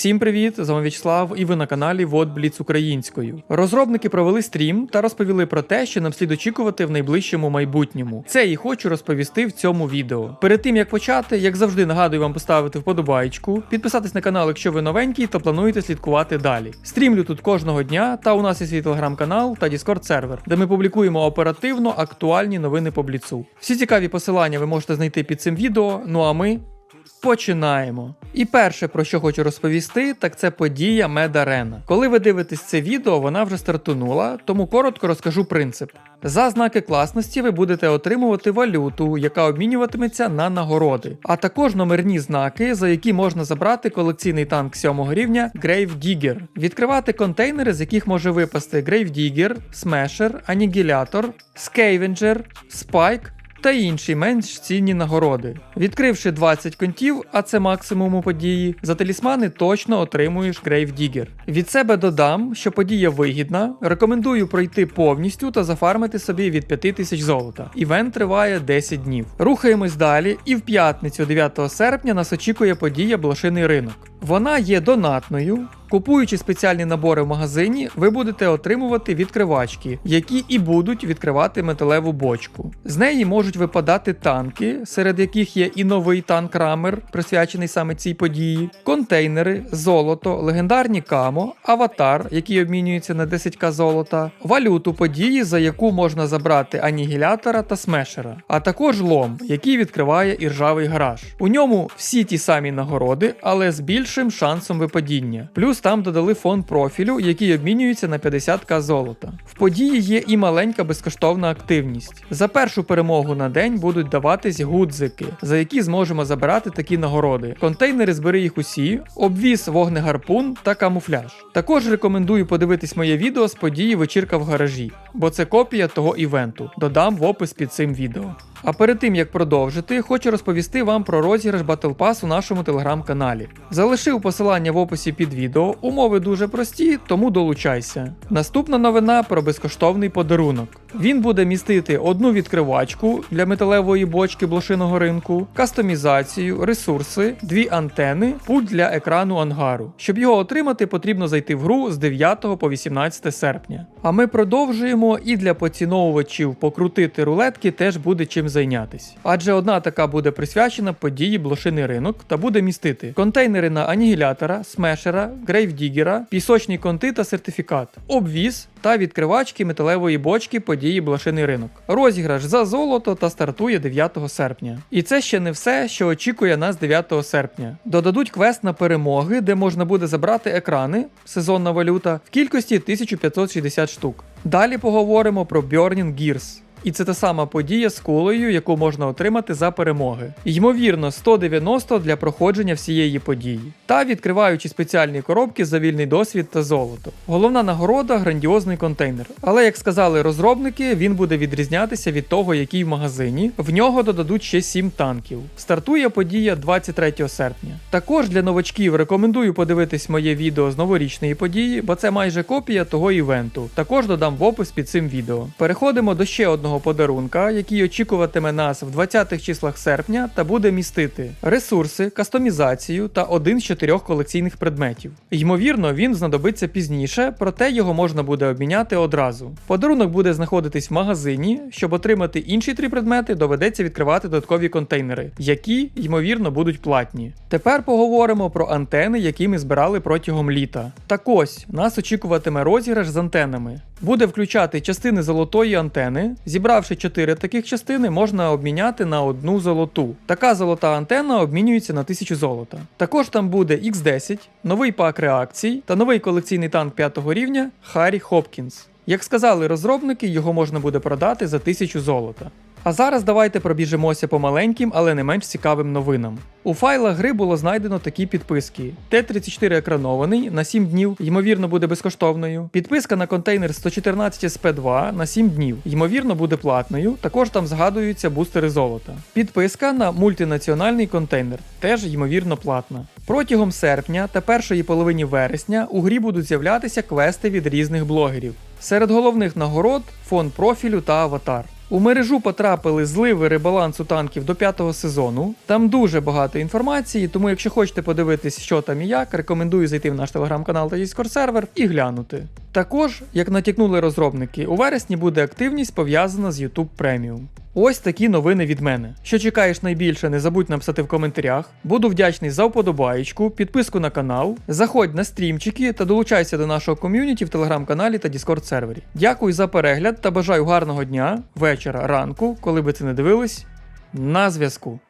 Всім привіт! З вами Вячеслав і ви на каналі Вот Бліц українською. Розробники провели стрім та розповіли про те, що нам слід очікувати в найближчому майбутньому. Це і хочу розповісти в цьому відео. Перед тим як почати, як завжди нагадую вам поставити вподобайку, підписатись на канал, якщо ви новенький, та плануєте слідкувати далі. Стрімлю тут кожного дня, та у нас є свій телеграм-канал та Discord сервер, де ми публікуємо оперативно актуальні новини по бліцу. Всі цікаві посилання ви можете знайти під цим відео. Ну а ми Починаємо. І перше, про що хочу розповісти, так це подія Медарена. Коли ви дивитесь це відео, вона вже стартунула, тому коротко розкажу принцип. За знаки класності ви будете отримувати валюту, яка обмінюватиметься на нагороди, а також номерні знаки, за які можна забрати колекційний танк 7 рівня Grave Digger, відкривати контейнери, з яких може випасти Grave Digger, Smasher, Анігілятор, Scavenger, Spike та інші менш цінні нагороди. Відкривши 20 контів, а це максимум у події, за талісмани точно отримуєш Digger. Від себе додам, що подія вигідна. Рекомендую пройти повністю та зафармити собі від 5000 золота. Івент триває 10 днів. Рухаємось далі, і в п'ятницю, 9 серпня, нас очікує подія Блошиний ринок. Вона є донатною. Купуючи спеціальні набори в магазині, ви будете отримувати відкривачки, які і будуть відкривати металеву бочку. З неї можуть випадати танки, серед яких є і новий танк Рамер, присвячений саме цій події, контейнери, золото, легендарні камо, аватар, який обмінюється на 10к золота, валюту події, за яку можна забрати анігілятора та смешера, а також лом, який відкриває іржавий гараж. У ньому всі ті самі нагороди, але з більшим шансом випадіння. Плюс там додали фон профілю, який обмінюється на 50к золота. В події є і маленька безкоштовна активність. За першу перемогу на день будуть даватись гудзики, за які зможемо забирати такі нагороди. Контейнери збери їх усі, обвіз вогнегарпун та камуфляж. Також рекомендую подивитись моє відео з події вечірка в гаражі, бо це копія того івенту. Додам в опис під цим відео. А перед тим як продовжити, хочу розповісти вам про розіграш Battle Pass у нашому телеграм-каналі. Залишив посилання в описі під відео, умови дуже прості, тому долучайся. Наступна новина про безкоштовний подарунок. Він буде містити одну відкривачку для металевої бочки блошиного ринку, кастомізацію, ресурси, дві антени, пульт для екрану ангару. Щоб його отримати, потрібно зайти в гру з 9 по 18 серпня. А ми продовжуємо і для поціновувачів покрутити рулетки теж буде чим зайнятись. Адже одна така буде присвячена події блошиний ринок та буде містити контейнери на анігілятора, смешера, грейвдігера, пісочні конти та сертифікат, обвіз та відкривачки металевої бочки події блошиний ринок. Розіграш за золото та стартує 9 серпня. І це ще не все, що очікує нас 9 серпня. Додадуть квест на перемоги, де можна буде забрати екрани, сезонна валюта, в кількості 1560 штук. Далі поговоримо про Burning Gears. І це та сама подія з кулею, яку можна отримати за перемоги. Ймовірно, 190 для проходження всієї події. Та відкриваючи спеціальні коробки за вільний досвід та золото. Головна нагорода грандіозний контейнер. Але як сказали розробники, він буде відрізнятися від того, який в магазині. В нього додадуть ще 7 танків. Стартує подія 23 серпня. Також для новачків рекомендую подивитись моє відео з новорічної події, бо це майже копія того івенту. Також додам в опис під цим відео. Переходимо до ще одного подарунка, який очікуватиме нас в 20-х числах серпня та буде містити ресурси, кастомізацію та один з чотирьох колекційних предметів. Ймовірно, він знадобиться пізніше, проте його можна буде обміняти одразу. Подарунок буде знаходитись в магазині. Щоб отримати інші три предмети, доведеться відкривати додаткові контейнери, які, ймовірно, будуть платні. Тепер поговоримо про антени, які ми збирали протягом літа. Так ось нас очікуватиме розіграш з антенами. Буде включати частини золотої антени. Зібравши 4 таких частини, можна обміняти на одну золоту. Така золота антенна обмінюється на 1000 золота. Також там буде X10, новий пак реакцій та новий колекційний танк 5 рівня Харі Хопкінс. Як сказали розробники, його можна буде продати за 1000 золота. А зараз давайте пробіжимося по маленьким, але не менш цікавим новинам. У файлах гри було знайдено такі підписки: Т-34 екранований на 7 днів, ймовірно, буде безкоштовною. Підписка на контейнер 114 SP2 на 7 днів, ймовірно, буде платною. Також там згадуються бустери золота. Підписка на мультинаціональний контейнер, теж ймовірно платна. Протягом серпня та першої половині вересня у грі будуть з'являтися квести від різних блогерів. Серед головних нагород фон профілю та аватар. У мережу потрапили зливи ребалансу танків до п'ятого сезону. Там дуже багато інформації, тому якщо хочете подивитись, що там і як, рекомендую зайти в наш телеграм-канал та Discord сервер і глянути. Також, як натякнули розробники, у вересні буде активність пов'язана з YouTube Premium. Ось такі новини від мене. Що чекаєш найбільше, не забудь написати в коментарях. Буду вдячний за вподобаєчку, підписку на канал, заходь на стрімчики та долучайся до нашого ком'юніті в телеграм-каналі та Discord сервері. Дякую за перегляд та бажаю гарного дня, вечора, ранку, коли би це не дивились. На зв'язку.